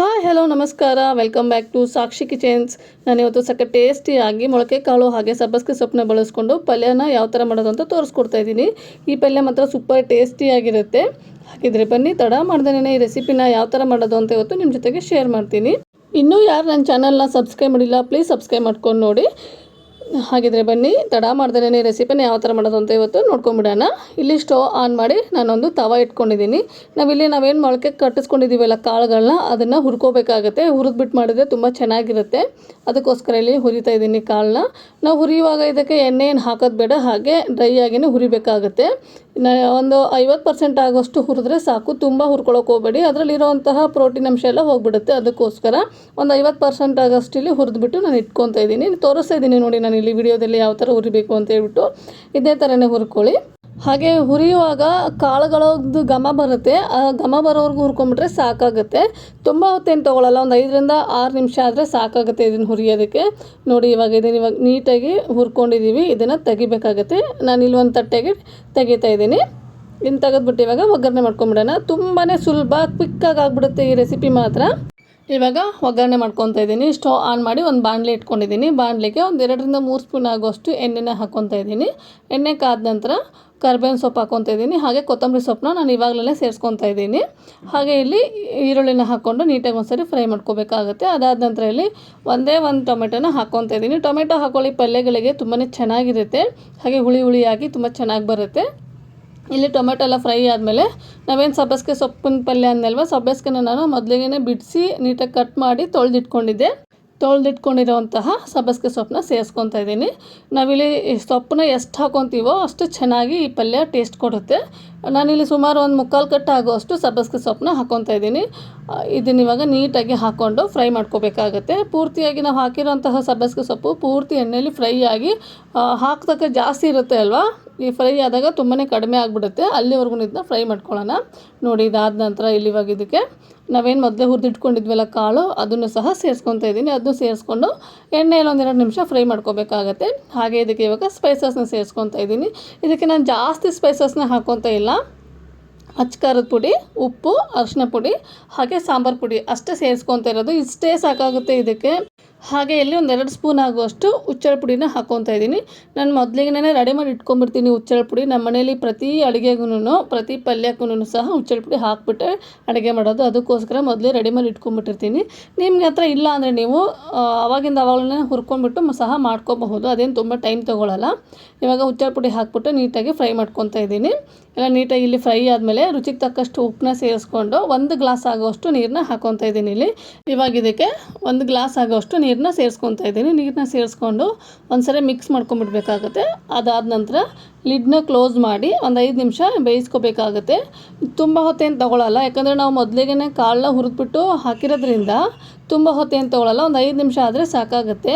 Hi hello ನಮಸ್ಕಾರ. Welcome back to Sakshi kitchens ನಾನು ಇವತ್ತು ಸಕ್ಕ ಟೇಸ್ಟಿಯಾಗಿ ಮೊಳಕೆ ಕಾಳು ಹಾಗೆ ಸಬ್ಬಸ್ಗೆ ಸೊಪ್ಪನ್ನ ಬಳಸ್ಕೊಂಡು ಪಲ್ಯನ ಯಾವ ಥರ ಮಾಡೋದು ಅಂತ ತೋರಿಸ್ಕೊಡ್ತಾ ಇದ್ದೀನಿ. ಈ ಪಲ್ಯ ಮಾತ್ರ ಸೂಪರ್ ಟೇಸ್ಟಿಯಾಗಿರುತ್ತೆ ಹಾಗಿದ್ರೆ ಬನ್ನಿ, ತಡ ಮಾಡ್ದೇನೆ ಈ ರೆಸಿಪಿನ ಯಾವ ಥರ ಮಾಡೋದು ಅಂತ ಇವತ್ತು ನಿಮ್ಮ ಜೊತೆಗೆ ಶೇರ್ ಮಾಡ್ತೀನಿ. ಇನ್ನೂ ಯಾರು ನನ್ನ ಚಾನಲ್ನ ಸಬ್ಸ್ಕ್ರೈಬ್ ಮಾಡಿಲ್ಲ ಪ್ಲೀಸ್ ಸಬ್ಸ್ಕ್ರೈಬ್ ಮಾಡ್ಕೊಂಡು ನೋಡಿ. ಹಾಗಿದ್ರೆ ಬನ್ನಿ, ತಡ ಮಾಡ್ದೇ ರೆಸಿಪಿನ ಯಾವ ಥರ ಮಾಡೋದು ಅಂತ ಇವತ್ತು ನೋಡ್ಕೊಂಬಿಡೋಣ. ಇಲ್ಲಿ ಸ್ಟೋವ್ ಆನ್ ಮಾಡಿ ನಾನೊಂದು ತವ ಇಟ್ಕೊಂಡಿದ್ದೀನಿ. ನಾವಿಲ್ಲಿ ನಾವೇನು ಮೊಳಕೆ ಕಟ್ಟಿಸ್ಕೊಂಡಿದ್ದೀವಲ್ಲ ಕಾಳುಗಳನ್ನ ಅದನ್ನು ಹುರ್ಕೋಬೇಕಾಗತ್ತೆ. ಹುರಿದ್ಬಿಟ್ಟು ಮಾಡಿದ್ರೆ ತುಂಬ ಚೆನ್ನಾಗಿರುತ್ತೆ. ಅದಕ್ಕೋಸ್ಕರ ಇಲ್ಲಿ ಹುರಿತಾ ಇದ್ದೀನಿ ಕಾಳನ್ನ ನಾವು ಹುರಿಯುವಾಗ ಇದಕ್ಕೆ ಎಣ್ಣೆ ಏನು ಹಾಕೋದು ಬೇಡ, ಹಾಗೆ ಡ್ರೈ ಆಗಿನೇ ಹುರಿಬೇಕಾಗುತ್ತೆ. ಒಂದು ಐವತ್ತು ಪರ್ಸೆಂಟ್ ಆಗೋಷ್ಟು ಹುರಿದ್ರೆ ಸಾಕು. ತುಂಬ ಹುರ್ಕೊಳ್ಳೋಕೆ ಹೋಗಬೇಡಿ. ಅದರಲ್ಲಿರುವಂತಹ ಪ್ರೋಟೀನ್ ಅಂಶ ಎಲ್ಲ ಹೋಗ್ಬಿಡುತ್ತೆ. ಅದಕ್ಕೋಸ್ಕರ ಒಂದು ಐವತ್ತು ಪರ್ಸೆಂಟ್ ಆಗೋಷ್ಟು ಇಲ್ಲಿ ಹುರಿದ್ಬಿಟ್ಟು ನಾನು ಇಟ್ಕೊತಾ ಇದ್ದೀನಿ. ತೋರಿಸ್ತಾ ಇದ್ದೀನಿ ನೋಡಿ ನಾನು ಇಲ್ಲಿ ವಿಡಿಯೋದಲ್ಲಿ ಯಾವ ಥರ ಹುರಿಬೇಕು ಅಂತ ಹೇಳ್ಬಿಟ್ಟು ಇದೇ ಥರನೇ ಹುರ್ಕೊಳ್ಳಿ. ಹಾಗೆ ಹುರಿಯುವಾಗ ಕಾಳುಗಳದ್ದು ಘಮ ಬರುತ್ತೆ. ಆ ಘಮ ಬರೋವರೆಗೂ ಹುರ್ಕೊಂಬಿಟ್ರೆ ಸಾಕಾಗುತ್ತೆ. ತುಂಬ ಹೊತ್ತೇನು ತೊಗೊಳಲ್ಲ, ಒಂದು ಐದರಿಂದ ಆರು ನಿಮಿಷ ಆದರೆ ಸಾಕಾಗುತ್ತೆ ಇದನ್ನು ಹುರಿಯೋದಕ್ಕೆ. ನೋಡಿ, ಇವಾಗ ಇದನ್ನು ಇವಾಗ ನೀಟಾಗಿ ಹುರ್ಕೊಂಡಿದ್ದೀವಿ ಇದನ್ನು ತೆಗಿಬೇಕಾಗತ್ತೆ. ನಾನು ಇಲ್ಲಿ ಒಂದು ತಟ್ಟೆಗೆ ತೆಗಿತಾ ಇದ್ದೀನಿ. ಇನ್ನು ತೆಗೆದ್ಬಿಟ್ಟು ಇವಾಗ ಒಗ್ಗರಣೆ ಮಾಡ್ಕೊಂಬಿಡೋಣ. ತುಂಬಾ ಸುಲಭ ಕ್ವಿಕ್ಕಾಗಿ ಆಗ್ಬಿಡುತ್ತೆ ಈ ರೆಸಿಪಿ ಮಾತ್ರ. ಇವಾಗ ಒಗ್ಗರಣೆ ಮಾಡ್ಕೊತಾ ಇದ್ದೀನಿ. ಸ್ಟವ್ ಆನ್ ಮಾಡಿ ಒಂದು ಬಾಣಲೆ ಇಟ್ಕೊಂಡಿದ್ದೀನಿ. ಬಾಣಲೆಗೆ ಒಂದು ಎರಡರಿಂದ ಮೂರು ಸ್ಪೂನ್ ಆಗುವಷ್ಟು ಎಣ್ಣೆನ ಹಾಕ್ಕೊತಾ ಇದ್ದೀನಿ. ಎಣ್ಣೆ ಕಾದ ನಂತರ ಕರ್ಬೇವಿನ ಸೊಪ್ಪು ಹಾಕ್ಕೊತಾ ಇದ್ದೀನಿ. ಹಾಗೆ ಕೊತ್ತಂಬರಿ ಸೊಪ್ಪನ್ನ ನಾನು ಇವಾಗಲೇ ಸೇರಿಸ್ಕೊತಾ ಇದ್ದೀನಿ. ಹಾಗೆ ಇಲ್ಲಿ ಈರುಳ್ಳಿನ ಹಾಕ್ಕೊಂಡು ನೀಟಾಗಿ ಒಂದ್ಸರಿ ಫ್ರೈ ಮಾಡ್ಕೋಬೇಕಾಗುತ್ತೆ. ಅದಾದ ನಂತರ ಇಲ್ಲಿ ಒಂದೇ ಒಂದು ಟೊಮೆಟೊನ ಹಾಕ್ಕೊತಾ ಇದ್ದೀನಿ. ಟೊಮೆಟೊ ಹಾಕೊಳ್ಳಿ, ಪಲ್ಯಗಳಿಗೆ ತುಂಬಾ ಚೆನ್ನಾಗಿರುತ್ತೆ. ಹಾಗೆ ಹುಳಿ ಹುಳಿಯಾಗಿ ತುಂಬ ಚೆನ್ನಾಗಿ ಬರುತ್ತೆ. ಇಲ್ಲಿ ಟೊಮೆಟೊ ಎಲ್ಲ ಫ್ರೈ ಆದಮೇಲೆ ನಾವೇನು ಸಬ್ಬಸ್ಗೆ ಸೊಪ್ಪಿನ ಪಲ್ಯ ಅಂದಲ್ವ ಸಬ್ಬಸ್ಗೆನ ನಾನು ಮೊದಲಿಗೆ ಬಿಡಿಸಿ ನೀಟಾಗಿ ಕಟ್ ಮಾಡಿ ತೊಳೆದಿಟ್ಕೊಂಡಿದ್ದೆ. ತೊಳೆದಿಟ್ಕೊಂಡಿರೋವಂತಹ ಸಬ್ಬಸ್ಗೆ ಸೊಪ್ಪನ್ನ ಸೇರಿಸ್ಕೊತಾ ಇದ್ದೀನಿ. ನಾವಿಲ್ಲಿ ಸೊಪ್ಪನ್ನ ಎಷ್ಟು ಹಾಕೊತೀವೋ ಅಷ್ಟು ಚೆನ್ನಾಗಿ ಈ ಪಲ್ಯ ಟೇಸ್ಟ್ ಕೊಡುತ್ತೆ. ನಾನಿಲ್ಲಿ ಸುಮಾರು ಒಂದು ಮುಕ್ಕಾಲು ಕಟ್ಟು ಆಗೋಷ್ಟು ಸಬ್ಬಸ್ಗೆ ಸೊಪ್ಪನ್ನ ಹಾಕ್ಕೊತಾ ಇದ್ದೀನಿ. ಇದನ್ನ ಇವಾಗ ನೀಟಾಗಿ ಹಾಕ್ಕೊಂಡು ಫ್ರೈ ಮಾಡ್ಕೋಬೇಕಾಗತ್ತೆ. ಪೂರ್ತಿಯಾಗಿ ನಾವು ಹಾಕಿರೋಂತಹ ಸಬ್ಬಸ್ಗೆ ಸೊಪ್ಪು ಪೂರ್ತಿ ಎಣ್ಣೆಯಲ್ಲಿ ಫ್ರೈ ಆಗಿ ಹಾಕ್ದಕ್ಕೆ ಜಾಸ್ತಿ ಇರುತ್ತೆ ಅಲ್ವಾ? ಈ ಫ್ರೈ ಆದಾಗ ತುಂಬಾ ಕಡಿಮೆ ಆಗಿಬಿಡುತ್ತೆ. ಅಲ್ಲಿವರೆಗೂ ಇದನ್ನ ಫ್ರೈ ಮಾಡ್ಕೊಳ್ಳೋಣ. ನೋಡಿ, ಇದಾದ ನಂತರ ಇಲ್ಲಿ ಇವಾಗ ಇದಕ್ಕೆ ನಾವೇನು ಮೊದಲೇ ಹುರಿದಿಟ್ಕೊಂಡಿದ್ವಲ್ಲ ಕಾಳು, ಅದನ್ನು ಸಹ ಸೇರಿಸ್ಕೊತಾ ಇದ್ದೀನಿ. ಅದನ್ನು ಸೇರಿಸ್ಕೊಂಡು ಎಣ್ಣೆಯಲ್ಲಿ ಒಂದೆರಡು ನಿಮಿಷ ಫ್ರೈ ಮಾಡ್ಕೋಬೇಕಾಗತ್ತೆ. ಹಾಗೆ ಇದಕ್ಕೆ ಇವಾಗ ಸ್ಪೈಸಸ್ನ ಸೇರಿಸ್ಕೊತಾ ಇದ್ದೀನಿ. ಇದಕ್ಕೆ ನಾನು ಜಾಸ್ತಿ ಸ್ಪೈಸಸ್ನ ಹಾಕ್ಕೊತಾ ಇಲ್ಲ. ಖಾರದ ಪುಡಿ ಉಪ್ಪು ಅರಿಶಿನ ಪುಡಿ ಹಾಗೆ ಸಾಂಬಾರು ಪುಡಿ ಅಷ್ಟೇ ಸೇರಿಸ್ಕೊತಾ ಇರೋದು. ಇಷ್ಟೇ ಸಾಕಾಗುತ್ತೆ ಇದಕ್ಕೆ. ಹಾಗೆ ಇಲ್ಲಿ ಒಂದೆರಡು ಸ್ಪೂನ್ ಆಗುವಷ್ಟು ಉಚ್ಚಳ ಪುಡಿನ ಹಾಕ್ಕೊತಾ ಇದ್ದೀನಿ. ನಾನು ಮೊದಲಿಗೆ ರೆಡಿ ಮಾಡಿ ಇಟ್ಕೊಂಡ್ಬಿಡ್ತೀನಿ ಉಚ್ಚಳ ಪುಡಿ. ನಮ್ಮ ಮನೇಲಿ ಪ್ರತಿ ಅಡುಗೆಗೂ ಪ್ರತಿ ಪಲ್ಯಕ್ಕೂ ಸಹ ಹುಚ್ಚಳ ಪುಡಿ ಹಾಕ್ಬಿಟ್ಟು ಅಡುಗೆ ಮಾಡೋದು. ಅದಕ್ಕೋಸ್ಕರ ಮೊದಲೇ ರೆಡಿ ಮಾಡಿ ಇಟ್ಕೊಂಡ್ಬಿಟ್ಟಿರ್ತೀನಿ. ನಿಮ್ಗೆ ಹತ್ರ ಇಲ್ಲ ಅಂದರೆ ನೀವು ಅವಾಗಿಂದ ಅವಾಗಲೇ ಹುರ್ಕೊಂಡ್ಬಿಟ್ಟು ಸಹ ಮಾಡ್ಕೋಬಹುದು. ಅದೇನು ತುಂಬ ಟೈಮ್ ತೊಗೊಳ್ಳಲ್ಲ ಇವಾಗ ಉಚ್ಚಳ ಪುಡಿ ಹಾಕ್ಬಿಟ್ಟು ನೀಟಾಗಿ ಫ್ರೈ ಮಾಡ್ಕೊತಾ ಇದ್ದೀನಿ. ಎಲ್ಲ ನೀಟಾಗಿ ಇಲ್ಲಿ ಫ್ರೈ ಆದಮೇಲೆ ರುಚಿಗೆ ತಕ್ಕಷ್ಟು ಉಪ್ಪನ್ನ ಸೇರಿಸ್ಕೊಂಡು ಒಂದು ಗ್ಲಾಸ್ ಆಗೋಷ್ಟು ನೀರನ್ನ ಹಾಕ್ಕೊತಾ ಇದ್ದೀನಿ ಇಲ್ಲಿ. ಇವಾಗ ಇದಕ್ಕೆ ಒಂದು ಗ್ಲಾಸ್ ಆಗೋಷ್ಟು ನೀರನ್ನ ಸೇರಿಸ್ಕೊತಾ ಇದ್ದೀನಿ. ನೀರನ್ನ ಸೇರಿಸ್ಕೊಂಡು ಒಂದ್ಸರಿ ಮಿಕ್ಸ್ ಮಾಡ್ಕೊಂಬಿಡ್ಬೇಕಾಗತ್ತೆ. ಅದಾದ ನಂತರ ಲಿಡ್ನ ಕ್ಲೋಸ್ ಮಾಡಿ ಒಂದು ಐದು ನಿಮಿಷ ಬೇಯಿಸ್ಕೋಬೇಕಾಗತ್ತೆ. ತುಂಬ ಹೊತ್ತೇನು ತೊಗೊಳಲ್ಲ, ಯಾಕಂದರೆ ನಾವು ಮೊದಲಿಗೆ ಕಾಳನ್ನ ಹುರಿದ್ಬಿಟ್ಟು ಹಾಕಿರೋದ್ರಿಂದ ತುಂಬ ಹೊತ್ತೇನು ತೊಗೊಳಲ್ಲ, ಒಂದು ಐದು ನಿಮಿಷ ಆದರೆ ಸಾಕಾಗುತ್ತೆ.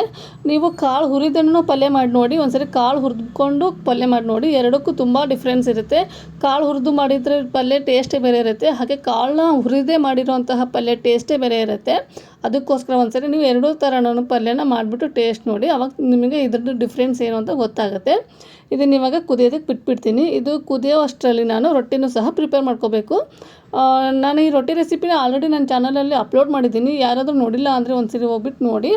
ನೀವು ಕಾಳು ಹುರಿದನ್ನು ಪಲ್ಯ ಮಾಡಿ ನೋಡಿ, ಒಂದ್ಸರಿ ಕಾಳು ಹುರಿದ್ಕೊಂಡು ಪಲ್ಯ ಮಾಡಿ ನೋಡಿ, ಎರಡಕ್ಕೂ ತುಂಬ ಡಿಫ್ರೆನ್ಸ್ ಇರುತ್ತೆ. ಕಾಳು ಹುರಿದು ಮಾಡಿದರೆ ಪಲ್ಯ ಟೇಸ್ಟೇ ಬೇರೆ ಇರುತ್ತೆ, ಹಾಗೆ ಕಾಳನ್ನ ಹುರಿದೇ ಮಾಡಿರೋಂತಹ ಪಲ್ಯ ಟೇಸ್ಟೇ ಬೇರೆ ಇರುತ್ತೆ. ಅದಕ್ಕೋಸ್ಕರ ಒಂದ್ಸರಿ ನೀವು ಎರಡೂ ಥರನೂ ಪಲ್ಯನ ಮಾಡಿಬಿಟ್ಟು ಟೇಸ್ಟ್ ನೋಡಿ, ಅವಾಗ ನಿಮಗೆ ಇದ್ರದ್ದು ಡಿಫ್ರೆನ್ಸ್ ಏನು ಅಂತ ಗೊತ್ತಾಗುತ್ತೆ. ಇದನ್ನ ಇವಾಗ ಕುದಿಯೋದಕ್ಕೆ ಬಿಟ್ಬಿಡ್ತೀನಿ. ಇದು ಕುದಿಯೋ ಅಷ್ಟರಲ್ಲಿ ನಾನು ರೊಟ್ಟಿನೂ ಸಹ ಪ್ರಿಪೇರ್ ಮಾಡ್ಕೋಬೇಕು. ನಾನು ಈ ರೊಟ್ಟಿ ರೆಸಿಪಿನ ಆಲ್ರೆಡಿ ನನ್ನ ಚಾನಲಲ್ಲಿ ಅಪ್ಲೋಡ್ ಮಾಡಿದ್ದೀನಿ. ಯಾರಾದರೂ ನೋಡಿಲ್ಲ ಅಂದರೆ ಒಂದ್ಸರಿ ಹೋಗ್ಬಿಟ್ಟು ನೋಡಿ.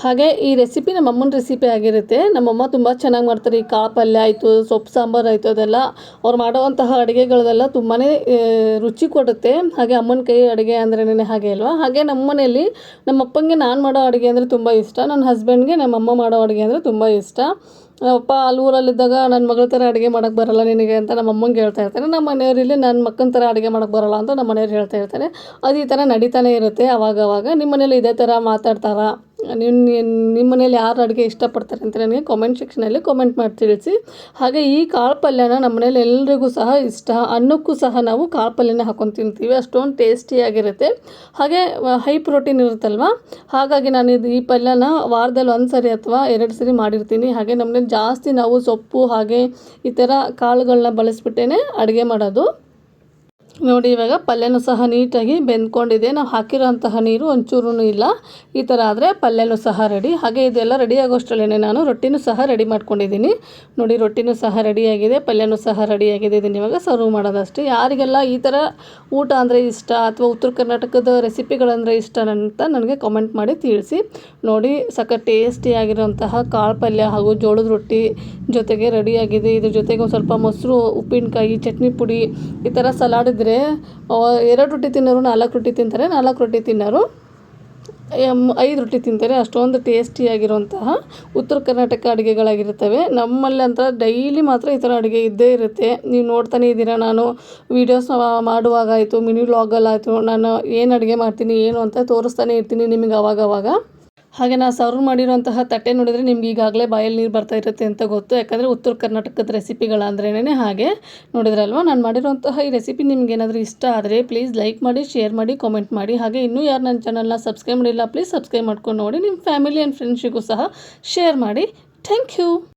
ಹಾಗೆ ಈ ರೆಸಿಪಿ ನಮ್ಮ ಅಮ್ಮನ ರೆಸಿಪಿ ಆಗಿರುತ್ತೆ. ನಮ್ಮಮ್ಮ ತುಂಬ ಚೆನ್ನಾಗಿ ಮಾಡ್ತಾರೆ. ಈ ಕಾಳು ಪಲ್ಯ ಆಯಿತು, ಸೊಪ್ಪು ಸಾಂಬಾರು ಆಯಿತು, ಅದೆಲ್ಲ ಅವ್ರು ಮಾಡುವಂತಹ ಅಡುಗೆಗಳದೆಲ್ಲ ತುಂಬಾ ರುಚಿ ಕೊಡುತ್ತೆ. ಹಾಗೆ ಅಮ್ಮನ ಕೈ ಅಡುಗೆ ಅಂದ್ರೇ ಹಾಗೆ ಅಲ್ವಾ? ಹಾಗೆ ನಮ್ಮ ಮನೆಯಲ್ಲಿ ನಾನು ಮಾಡೋ ಅಡುಗೆ ಅಂದರೆ ತುಂಬ ಇಷ್ಟ. ನನ್ನ ಹಸ್ಬೆಂಡ್ಗೆ ನಮ್ಮಮ್ಮ ಮಾಡೋ ಅಡುಗೆ ಅಂದರೆ ತುಂಬ ಇಷ್ಟ. ಅಪ್ಪ ಅಲ್ಲಿ ಊರಲ್ಲಿದ್ದಾಗ ನನ್ನ ಮಗಳ ಥರ ಅಡುಗೆ ಮಾಡೋಕ್ಕೆ ಬರಲ್ಲ ನಿನಗೆ ಅಂತ ನಮ್ಮ ಅಮ್ಮಂಗೆ ಹೇಳ್ತಾ ಇರ್ತಾರೆ ನಮ್ಮ ಮನೆಯವರಲ್ಲಿ ನನ್ನ ಮಕ್ಕನ ಥರ ಅಡುಗೆ ಮಾಡೋಕ್ಕೆ ಬರಲ್ಲ ಅಂತ ನಮ್ಮ ಮನೆಯವ್ರು ಹೇಳ್ತಾ ಇರ್ತಾರೆ ಅದು ಈ ಥರ ನಡೀತಾನೆ ಇರುತ್ತೆ ಅವಾಗವಾಗ. ಅವಾಗ ನಿಮ್ಮ ಮನೇಲಿ ಇದೇ ಥರ ಮಾತಾಡ್ತಾರಾ? ನಿಮ್ಮ ನಿಮ್ಮ ಮನೇಲಿ ಯಾರು ಅಡುಗೆ ಇಷ್ಟಪಡ್ತಾರೆ ಅಂತ ನನಗೆ ಕಾಮೆಂಟ್ ಸೆಕ್ಷನಲ್ಲಿ ಕಾಮೆಂಟ್ ಮಾಡಿ ತಿಳಿಸಿ. ಹಾಗೆ ಈ ಕಾಳು ಪಲ್ಯನ ನಮ್ಮ ಮನೇಲಿ ಎಲ್ರಿಗೂ ಸಹ ಇಷ್ಟ. ಅನ್ನಕ್ಕೂ ಸಹ ನಾವು ಕಾಳು ಪಲ್ಯನ ಹಾಕೊಂಡು ತಿಂತೀವಿ. ಅಷ್ಟೊಂದು ಟೇಸ್ಟಿಯಾಗಿರುತ್ತೆ ಹಾಗೆ ಹೈ ಪ್ರೋಟೀನ್ ಇರುತ್ತಲ್ವ? ಹಾಗಾಗಿ ನಾನು ಇದು ಈ ಪಲ್ಯನ ವಾರದಲ್ಲಿ ಒಂದು ಸರಿ ಅಥವಾ ಎರಡು ಸರಿ ಮಾಡಿರ್ತೀನಿ. ಹಾಗೆ ನಮ್ಮನೇಲಿ ಜಾಸ್ತಿ ನಾವು ಸೊಪ್ಪು ಹಾಗೆ ಈ ಥರ ಕಾಳುಗಳನ್ನ ಬಳಸಿಬಿಟ್ಟೇ ಅಡುಗೆ ಮಾಡೋದು. ನೋಡಿ, ಇವಾಗ ಪಲ್ಯನೂ ಸಹ ನೀಟಾಗಿ ಬೆಂದ್ಕೊಂಡಿದೆ. ನಾವು ಹಾಕಿರೋಂತಹ ನೀರು ಒಂಚೂರು ಇಲ್ಲ. ಈ ಥರ ಆದರೆ ಪಲ್ಯನೂ ಸಹ ರೆಡಿ. ಹಾಗೆ ಇದೆಲ್ಲ ರೆಡಿ ಆಗೋಷ್ಟರಲ್ಲೇ ನಾನು ರೊಟ್ಟಿನೂ ಸಹ ರೆಡಿ ಮಾಡ್ಕೊಂಡಿದ್ದೀನಿ. ನೋಡಿ, ರೊಟ್ಟಿನೂ ಸಹ ರೆಡಿಯಾಗಿದೆ ಪಲ್ಯನೂ ಸಹ ರೆಡಿಯಾಗಿದೆ ಇದನ್ನು ಇವಾಗ ಸರ್ವ್ ಮಾಡೋದಷ್ಟೇ. ಯಾರಿಗೆಲ್ಲ ಈ ಥರ ಊಟ ಅಂದರೆ ಇಷ್ಟ ಅಥವಾ ಉತ್ತರ ಕರ್ನಾಟಕದ ರೆಸಿಪಿಗಳಂದರೆ ಇಷ್ಟ ಅಂತ ನನಗೆ ಕಾಮೆಂಟ್ ಮಾಡಿ ತಿಳಿಸಿ. ನೋಡಿ, ಸಖತ್ ಟೇಸ್ಟಿಯಾಗಿರುವಂತಹ ಕಾಳು ಪಲ್ಯ ಹಾಗೂ ಜೋಳದ ರೊಟ್ಟಿ ಜೊತೆಗೆ ರೆಡಿಯಾಗಿದೆ ಇದ್ರ ಜೊತೆಗೆ ಒಂದು ಸ್ವಲ್ಪ ಮೊಸರು, ಉಪ್ಪಿನಕಾಯಿ, ಚಟ್ನಿ ಪುಡಿ ಈ ಥರ ಸಲಾಡ್ ಇದ್ದರೆ ಎರಡು ರೊಟ್ಟಿ ತಿನ್ನೋರು ನಾಲ್ಕು ರೊಟ್ಟಿ ತಿಂತಾರೆ, ನಾಲ್ಕು ರೊಟ್ಟಿ ತಿನ್ನೋರು ಐದು ರೊಟ್ಟಿ ತಿಂತಾರೆ. ಅಷ್ಟೊಂದು ಟೇಸ್ಟಿಯಾಗಿರುವಂತಹ ಉತ್ತರ ಕರ್ನಾಟಕ ಅಡುಗೆಗಳಾಗಿರ್ತವೆ ನಮ್ಮಲ್ಲಿ ಅಂತ ಡೈಲಿ ಮಾತ್ರ ಈ ಥರ ಅಡುಗೆ ಇದ್ದೇ ಇರುತ್ತೆ. ನೀವು ನೋಡ್ತಾನೆ ಇದ್ದೀರಾ, ನಾನು ವೀಡಿಯೋಸ್ ಮಾಡುವಾಗ ಆಯಿತು ಮಿನಿ ವ್ಲಾಗಲ್ಲಾಯಿತು ನಾನು ಏನು ಅಡುಗೆ ಮಾಡ್ತೀನಿ, ಏನು ಅಂತ ತೋರಿಸ್ತಾನೆ ಇರ್ತೀನಿ ನಿಮಗೆ ಅವಾಗವಾಗ. ಅವಾಗ ಹಾಗೆ ನಾ ಸರ್ವ್ ಮಾಡಿರೋಂತಹ ತಟ್ಟೆ ನೋಡಿದರೆ ನಿಮ್ಗೆ ಈಗಾಗಲೇ ಬಾಯಲ್ಲಿ ನೀರು ಬರ್ತಾ ಇರುತ್ತೆ ಅಂತ ಗೊತ್ತು. ಯಾಕಂದರೆ ಉತ್ತರ ಕರ್ನಾಟಕದ ರೆಸಿಪಿಗಳಂದ್ರೇ ಹಾಗೆ ನೋಡಿದ್ರಲ್ವ? ನಾನು ಮಾಡಿರೋಂತಹ ಈ ರೆಸಿಪಿ ನಿಮ್ಗೆ ಏನಾದರೂ ಇಷ್ಟ ಆದರೆ ಪ್ಲೀಸ್ ಲೈಕ್ ಮಾಡಿ ಶೇರ್ ಮಾಡಿ ಕಾಮೆಂಟ್ ಮಾಡಿ. ಹಾಗೆ ಇನ್ನೂ ಯಾರು ನನ್ನ ಚಾನಲ್ನ ಸಬ್ಸ್ಕ್ರೈಬ್ ಮಾಡಿಲ್ಲ ಪ್ಲೀಸ್ ಸಬ್ಸ್ಕ್ರೈಬ್ ಮಾಡ್ಕೊಂಡು ನೋಡಿ. ನಿಮ್ಮ ಫ್ಯಾಮಿಲಿ ಆ್ಯಂಡ್ ಫ್ರೆಂಡ್ಸಿಗೂ ಸಹ ಶೇರ್ ಮಾಡಿ. Thank you